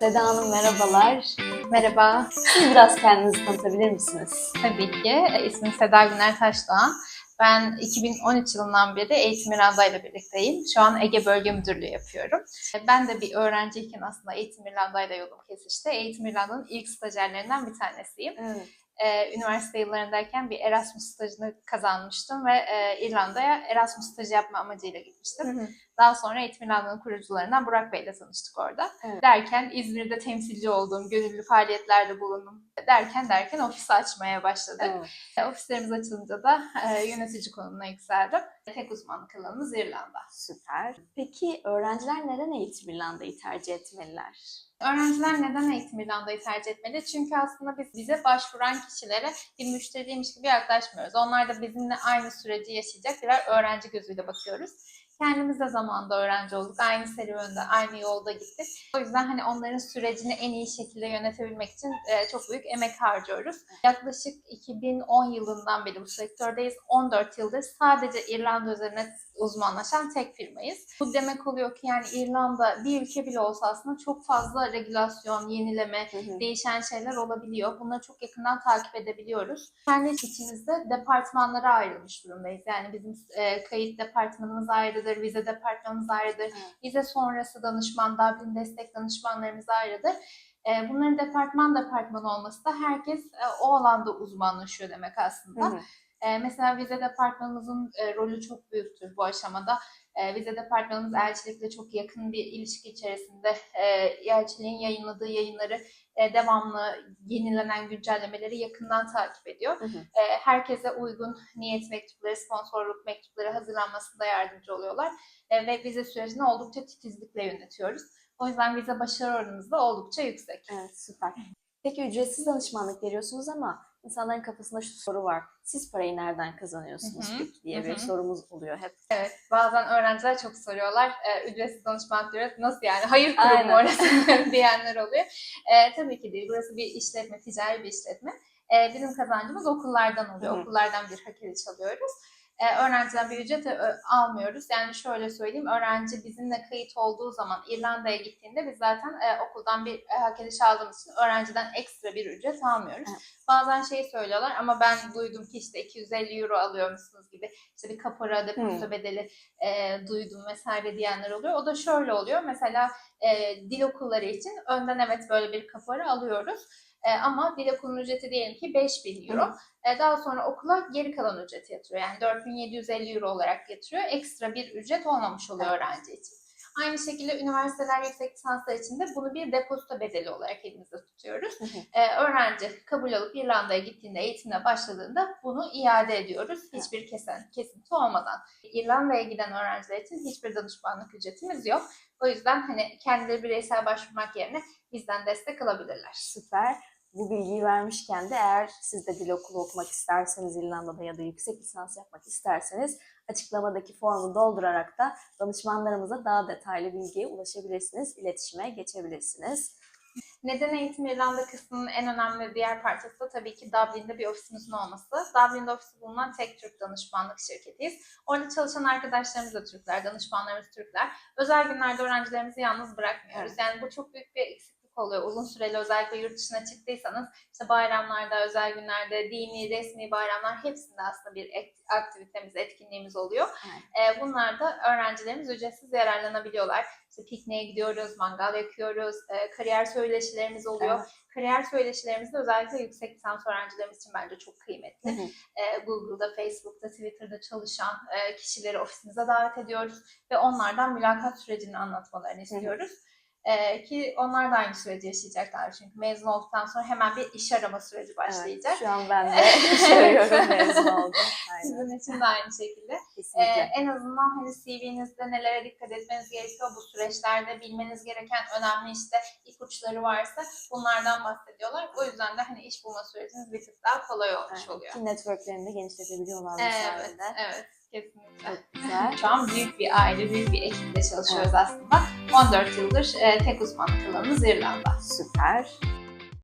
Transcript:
Seda Hanım merhabalar. Merhaba. Siz biraz kendinizi tanıtabilir misiniz? Tabii ki. E, İsmim Seda Güner Taşdoğan. Ben 2013 yılından beri Eğitim İrlanda ile birlikteyim. Şu an Ege Bölge Müdürlüğü yapıyorum. E, Ben de bir öğrenciyken aslında Eğitim İrlanda ile yolum kesişti. Eğitim İrlanda'nın ilk stajyerlerinden bir tanesiyim. Evet. Ee, üniversite yıllarındayken bir Erasmus stajını kazanmıştım ve e, İrlanda'ya Erasmus stajı yapma amacıyla gitmiştim. Daha sonra Eğitim İrlanda'nın kurucularından Burak Bey ile tanıştık orada. Evet. Derken İzmir'de temsilci olduğum, gönüllü faaliyetlerde bulundum. Derken derken ofis açmaya başladık. Evet. E, Ofislerimiz açılınca da e, yönetici konumuna yükseldim. Tek uzmanlık alanımız İrlanda. Süper. Peki öğrenciler neden Eğitim İrlanda'yı tercih etmeliler? Öğrenciler neden Eğitim İrlanda'yı tercih etmeli? Çünkü aslında biz bize başvuran kişilere bir müşteriymiş gibi yaklaşmıyoruz. Onlar da bizimle aynı süreci yaşayacak birer öğrenci gözüyle bakıyoruz. Kendimiz de zamanında öğrenci olduk. Aynı serüvende, aynı yolda gittik. O yüzden hani onların sürecini en iyi şekilde yönetebilmek için e, çok büyük emek harcıyoruz. Yaklaşık 2010 yılından beri bu sektördeyiz. 14 yıldır sadece İrlanda üzerine uzmanlaşan tek firmayız. Bu demek oluyor ki yani İrlanda bir ülke bile olsa aslında çok fazla regülasyon, yenileme, değişen şeyler olabiliyor. Bunları çok yakından takip edebiliyoruz. Kendi içimizde departmanlara ayrılmış durumdayız. Yani bizim e, kayıt departmanımız ayrıdır, vize departmanımız ayrıdır, Evet. vize sonrası danışman, Dublin destek danışmanlarımız ayrıdır. E, bunların departman departman olması da herkes e, o alanda uzmanlaşıyor demek aslında. Hı. E, mesela vize departmanımızın e, rolü çok büyüktür bu aşamada. E, vize departmanımız elçilikle çok yakın bir ilişki içerisinde e, elçiliğin yayınladığı yayınları e, devamlı yenilenen güncellemeleri yakından takip ediyor. Hı hı. E, herkese uygun niyet mektupları, sponsorluk mektupları hazırlanmasında yardımcı oluyorlar. E, ve vize sürecini oldukça titizlikle yönetiyoruz. O yüzden vize başarı oranımız da oldukça yüksek. Evet süper. Peki ücretsiz danışmanlık veriyorsunuz ama insanların kafasında şu soru var. Siz parayı nereden kazanıyorsunuz Hı hı. peki diye bir Hı hı. sorumuz oluyor hep. Evet, bazen öğrenciler çok soruyorlar. E, ücretsiz danışmanlık diyoruz. Nasıl yani? Hayır kurumu orası diyenler oluyor. E, tabii ki değil. Burası bir işletme, ticari bir işletme. E, bizim kazancımız okullardan oluyor. Hı hı. Okullardan bir hak alıyoruz. E, öğrenciden bir ücret e, almıyoruz. Yani şöyle söyleyeyim, öğrenci bizimle kayıt olduğu zaman İrlanda'ya gittiğinde biz zaten e, okuldan bir e, hak ediş aldığımız için öğrenciden ekstra bir ücret almıyoruz. Evet. Bazen şey söylüyorlar ama ben duydum ki işte 250 euro alıyormuşsunuz gibi işte bir kapora depozito bedeli e, duydum vesaire diyenler oluyor. O da şöyle oluyor. Mesela e, dil okulları için önden evet böyle bir kapora alıyoruz. E, ama dil okulunun ücreti diyelim ki 5000 euro. E, daha sonra okula geri kalan ücreti yatırıyor. Yani 4750 euro olarak yatırıyor. Ekstra bir ücret olmamış oluyor öğrenci için. Aynı şekilde üniversiteler yüksek lisanslar için de bunu bir depozito bedeli olarak elimizde tutuyoruz. Hı hı. Ee, öğrenci kabul alıp İrlanda'ya gittiğinde, eğitimine başladığında bunu iade ediyoruz. Hiçbir kesen, kesinti olmadan. İrlanda'ya giden öğrenciler için hiçbir danışmanlık ücretimiz yok. O yüzden hani kendileri bireysel başvurmak yerine bizden destek alabilirler. Süper. Bu bilgiyi vermişken de eğer siz de dil okulu okumak isterseniz İrlanda'da ya da yüksek lisans yapmak isterseniz açıklamadaki formu doldurarak da danışmanlarımıza daha detaylı bilgiye ulaşabilirsiniz, iletişime geçebilirsiniz. Neden Eğitim İrlanda kısmının en önemli diğer parçası da tabii ki Dublin'de bir ofisimizin olması. Dublin'de ofisi bulunan tek Türk danışmanlık şirketiyiz. Orada çalışan arkadaşlarımız da Türkler, danışmanlarımız Türkler. Özel günlerde öğrencilerimizi yalnız bırakmıyoruz. Evet. Yani bu çok büyük bir eksiklik oluyor. Uzun süreli özellikle yurt dışına çıktıysanız işte bayramlarda, özel günlerde, dini, resmi bayramlar hepsinde aslında bir aktivitemiz, etkinliğimiz oluyor. Evet. Ee, bunlarda öğrencilerimiz ücretsiz yararlanabiliyorlar. İşte pikniğe gidiyoruz, mangal yakıyoruz, e, kariyer söyleşilerimiz oluyor. Evet. Kariyer söyleşilerimiz de özellikle yüksek lisans öğrencilerimiz için bence çok kıymetli. Hı hı. Ee, Google'da, Facebook'ta, Twitter'da çalışan e, kişileri ofisimize davet ediyoruz ve onlardan mülakat sürecini anlatmalarını istiyoruz. Ee, ki onlar da aynı süreci yaşayacaklar çünkü mezun olduktan sonra hemen bir iş arama süreci başlayacak. Evet, şu an ben de iş arıyorum, mezun oldum. Aynen, Sizin için de aynı şekilde. Ee, kesinlikle. en azından hani CV'nizde nelere dikkat etmeniz gerekiyor bu süreçlerde bilmeniz gereken önemli işte ipuçları varsa bunlardan bahsediyorlar. O yüzden de hani iş bulma süreciniz bir tık daha kolay olmuş Evet, oluyor. Ki networklerini de genişletebiliyorlar bu Evet, sayede. evet kesinlikle. Çok güzel. Şu an büyük bir aile, büyük bir ekiple çalışıyoruz aslında. 14 yıldır e, tek uzmanlık alanımız İrlanda. Süper.